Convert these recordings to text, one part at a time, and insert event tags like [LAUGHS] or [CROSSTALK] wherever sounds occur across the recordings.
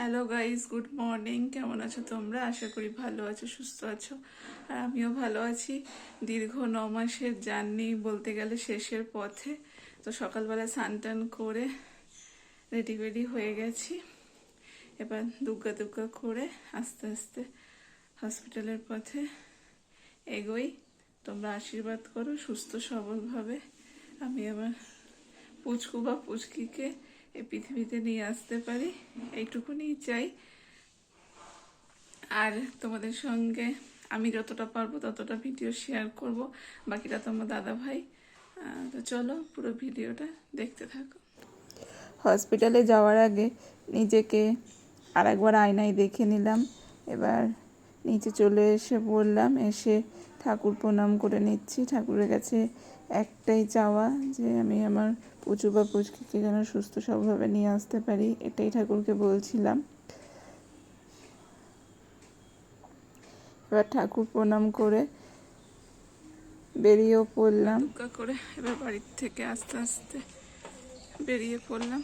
Hello guys good morning কেমন আছো তোমরা? আশা করি ভালো আছো, সুস্থ আছো। আর আমিও ভালো আছি। দীর্ঘ ন মাসের জার্নি বলতে গেলে শেষের পথে। তো সকালবেলা স্নান টান করে রেডি ফেডি হয়ে গেছি। এবার দুগ্গা দুগ্গা করে আস্তে আস্তে হসপিটালের পথে এগোই। তোমরা আশীর্বাদ করো, সুস্থ, সবলভাবে। আমি আমার পুচকু বা পুচকিকে এই পৃথিবীতে নিয়ে আসতে পারি, এইটুকুনি চাই। আর তোমাদের সঙ্গে আমি যতটা পারব ততটা ভিডিও শেয়ার করব, বাকিটা তোমার দাদা ভাই তো চলো পুরো ভিডিওটা দেখতে থাকো। হসপিটালে যাওয়ার আগে নিজেকে আর একবার আয়নায় দেখে নিলাম। এবার নিচে চলে এসে বললাম, এসে ঠাকুর প্রণাম করে নিচ্ছি। ঠাকুরের কাছে একটাই চাওয়া যে আমি আমার পুচু বা পুচকিকে যেন সুস্থ সবভাবে নিয়ে আসতে পারি, এটাই ঠাকুরকে বলছিলাম। এবার ঠাকুর প্রণাম করে বেরিয়েও পড়লাম। করে এবার বাড়ির থেকে আস্তে আস্তে বেরিয়ে পড়লাম।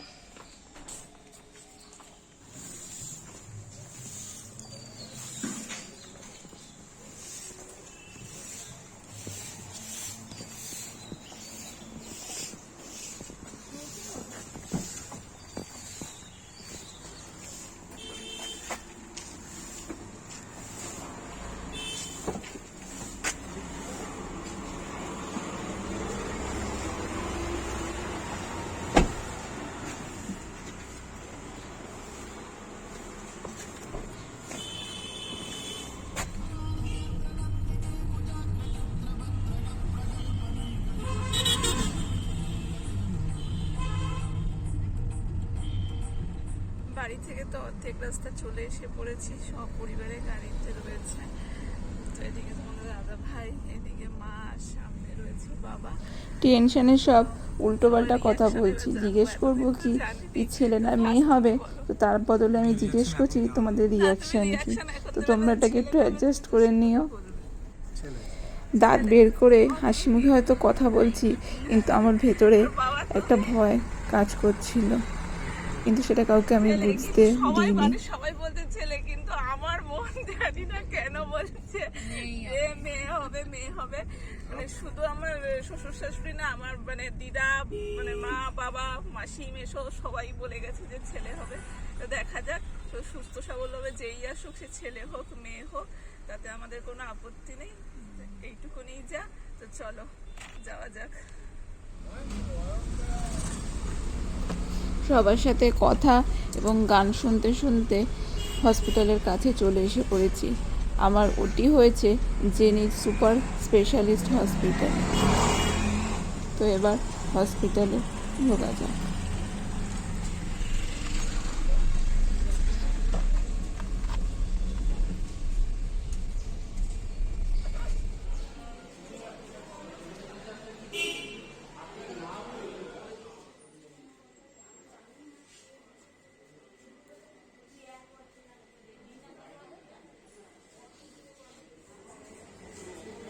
বাড়ি থেকে তো অর্ধেক রাস্তা চলে এসে পড়েছি সব পরিবারের গাড়িতে রয়েছে। তো এদিকে তোমাদের দাদা ভাই এদিকে মা সামনে রয়েছে বাবা। টেনশনে সব উল্টোপাল্টা কথা বলছি জিজ্ঞেস করব কি কি ছেলে না মেয়ে হবে? তো তার বদলে আমি জিজ্ঞেস করছি তোমাদের রিয়াকশন কি? তো তোমরা এটাকে একটু অ্যাডজাস্ট করে নিও। দাঁত বের করে হাসি মুখে হয়তো কথা বলছি কিন্তু আমার ভেতরে একটা ভয় কাজ করছিল। কিন্তু সেটা কাউকে আমি বুঝতে সবাই দিইনি। মানে সবাই বলতে ছেলে কিন্তু আমার মন [LAUGHS] জানি না কেন বলছে। যে মেয়ে হবে মেয়ে হবে। মানে শুধু আমার শ্বশুর শাশুড়ি না আমার মানে দিদা মানে মা বাবা মাসি মেশো সবাই বলে গেছে যে ছেলে হবে। তো দেখা যাক তো সুস্থ সবল হবে যেই আসুক সে ছেলে হোক মেয়ে হোক তাতে আমাদের কোনো আপত্তি নেই। এইটুকুনি যা তো চলো যাওয়া যাক। সবার সাথে কথা এবং গান শুনতে শুনতে হসপিটালের কাছে চলে এসে পড়েছি। আমার ওটি হয়েছে জেনি সুপার স্পেশালিস্ট হসপিটাল। তো এবার হসপিটালে ঢোকা যাক।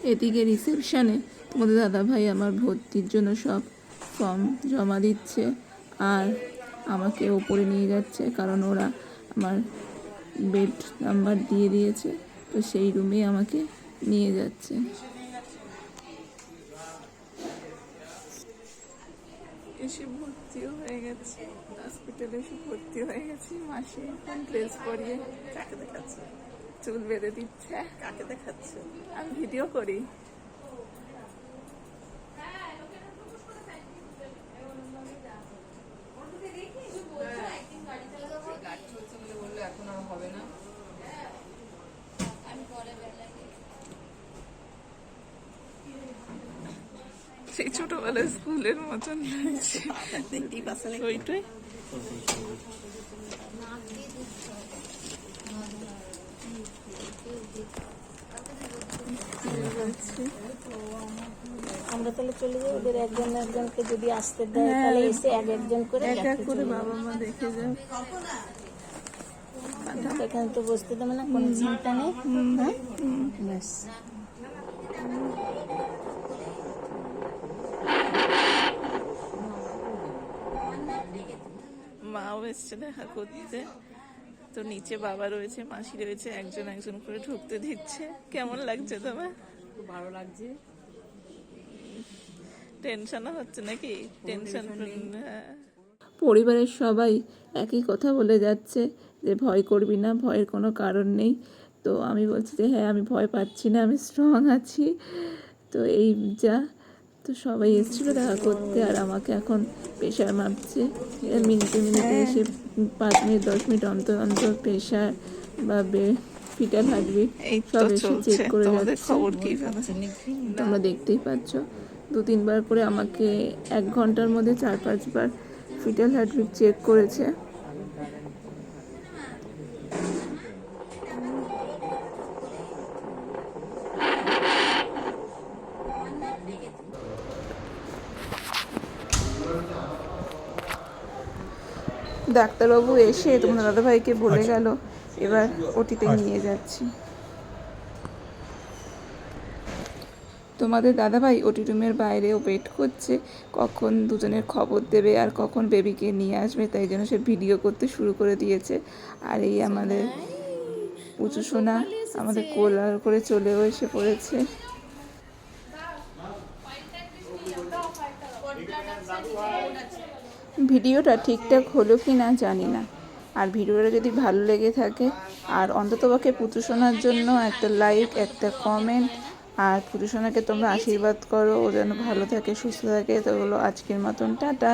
এদিকে রিসেপশনে তোমাদের দাদাভাই আমার ভর্তির জন্য সব ফর্ম জমা দিচ্ছে আর আমাকে ওপরে নিয়ে যাচ্ছে কারণ ওরা আমার বেড নাম্বার দিয়ে দিয়েছে। তো সেই রুমে আমাকে নিয়ে যাচ্ছে। এসে ভর্তিও হয়ে গেছি। হসপিটালে এসে ভর্তি হয়ে গেছি। মাসি ড্রেস পরিয়ে কাকে দেখাচ্ছে চুল বেঁধে দিচ্ছে। কাকে দেখাচ্ছে? আমি ভিডিও করি। সেই ছোটবেলায় স্কুলের মতন লাগছে। ওইটাই। আমরা তাহলে চলে যাই ওদের একজন একজনকে যদি আসতে দেয় তাহলে এসে এক একজন করে এক এক করে বাবা মা দেখে যাও এখানে তো বসতে দেবে না কোনো চিন্তা নেই। হ্যাঁ ব্যাস। মাও এসছে দেখা করতে। তো নিচে বাবা রয়েছে মাসি রয়েছে একজন একজন করে ঢুকতে দিচ্ছে। কেমন লাগছে তোমার? খুব ভালো লাগছে। টেনশনও হচ্ছে নাকি? টেনশন হ্যাঁ। পরিবারের সবাই একই কথা বলে যাচ্ছে যে ভয় করবি না ভয়ের কোনো কারণ নেই। তো আমি বলছি যে হ্যাঁ আমি ভয় পাচ্ছি না আমি স্ট্রং আছি। তো এই যা তো সবাই এসেছিল দেখা করতে আর আমাকে এখন প্রেশার মাপছে মিনিটে মিনিটে এসে পাঁচ মিনিট দশ মিনিট অন্তর অন্তর প্রেশার বা ফিটার হার্টবিট সব এসে চেক করে যাচ্ছে। তোমরা দেখতেই পাচ্ছ দু তিনবার করে আমাকে এক ঘণ্টার মধ্যে চার পাঁচবার ফিটাল হার্টবিট চেক করেছে। ডাক্তারবাবু এসে তোমার দাদাভাইকে বলে গেল এবার ওটিতে নিয়ে যাচ্ছি। তোমাদের দাদাভাই ওটি রুমের বাইরে ওয়েট করছে কখন দুজনের খবর দেবে আর কখন বেবিকে নিয়ে আসবে তাই জন্য সে ভিডিও করতে শুরু করে দিয়েছে। আর এই আমাদের উঁচু সোনা আমাদের কোলার করে চলেও এসে পড়েছে। ভিডিওটা ঠিকঠাক হলো কি না জানি না। আর ভিডিওটা যদি ভালো লেগে থাকে, আর অন্ততপক্ষে পুতুল শোনার জন্য একটা লাইক একটা কমেন্ট আর পুতুসোনাকে তোমরা আশীর্বাদ করো, ও যেন ভালো থাকে, সুস্থ থাকে, তো হলো আজকের মতন, টাটা।